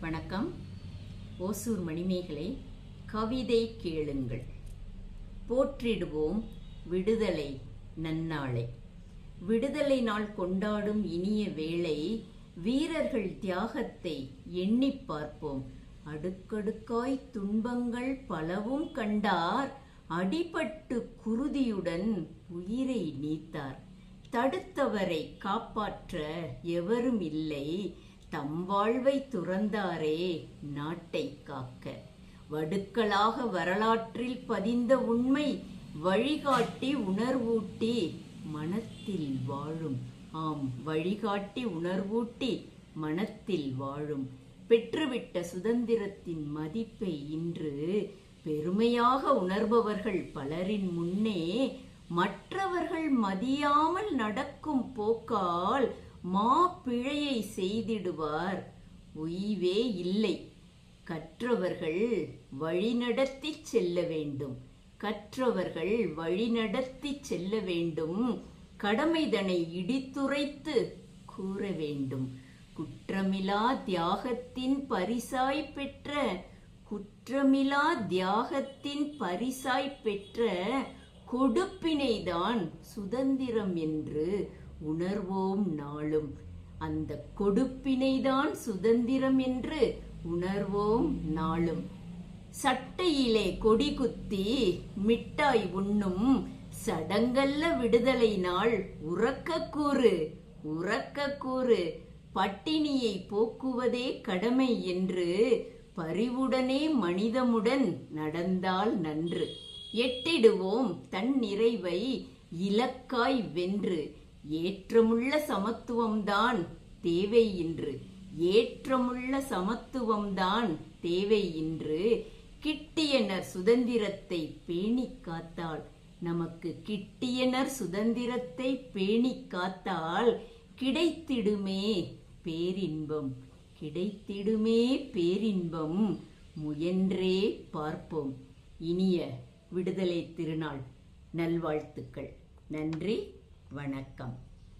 வணக்கம். ஓசூர் மணிமேகலை கவிதை கேளுங்கள். போற்றிடுவோம் விடுதலை நன்னாளை. விடுதலை நாள் கொண்டாடும் இனிய வேளை வீரர்கள் தியாகத்தை எண்ணிப் பார்ப்போம். அடுக்கடுக்காய் துன்பங்கள் பலவும் கண்டார். அடிபட்டு குருதியுடன் உயிரை நீத்தார். தடுத்தவரை காப்பாற்ற எவரும் இல்லை. தம் வாழ்வை துறந்தாரே நாட்டை காக்க. வடுக்களாக வரலாற்றில் பதிந்த உண்மை வழிகாட்டி உணர்வூட்டி மனத்தில் வாழும். ஆம் வழிகாட்டி உணர்வூட்டி மனத்தில் வாழும். பெற்றுவிட்ட சுதந்திரத்தின் மதிப்பை இன்று பெருமையாக உணர்பவர்கள் பலரின் முன்னே மற்றவர்கள் மதியாமல் நடக்கும் போக்கால் மா பிழையை செய்திடுவார். உய்வே இல்லை. கற்றவர்கள் வழிநடத்தி செல்ல வேண்டும். கற்றவர்கள் வழிநடத்தி செல்ல வேண்டும். கடமைதனை இடித்துரைத்து கூற வேண்டும். குற்றமிலா தியாகத்தின் பரிசாய் பெற்ற குற்றமிலா தியாகத்தின் பரிசாய் பெற்ற கொடுப்பினைதான் சுதந்திரம் என்று உணர்வோம் நாளும். அந்த கொடுப்பினைதான் சுதந்திரம் என்று உணர்வோம் நாளும். சட்டையிலே கொடி குத்தி மிட்டாய் உண்ணும் சடங்கல்ல விடுதலை நாள் உறக்க கூறு உறக்க கூறு பட்டினியை போக்குவதே கடமை என்று பரிவுடனே மனிதமுடன் நடந்தால் நன்று. எட்டிடுவோம் தன் நிறைவை இலக்காய் வென்று. ஏற்றமுள்ள சமத்துவம்தான் தேவை இன்று. ஏற்றமுள்ள சமத்துவம்தான் தேவை இன்று. கிட்டியனர் சுதந்திரத்தை பேணிக் காத்தால். நமக்கு கிட்டியனர் சுதந்திரத்தை பேணிக் காத்தால் கிடைத்திடுமே பேரின்பம். கிடைத்திடுமே பேரின்பம். முயன்றே பார்ப்போம். இனிய விடுதலை திருநாள். நல்வாழ்த்துக்கள். நன்றி. வணக்கம்.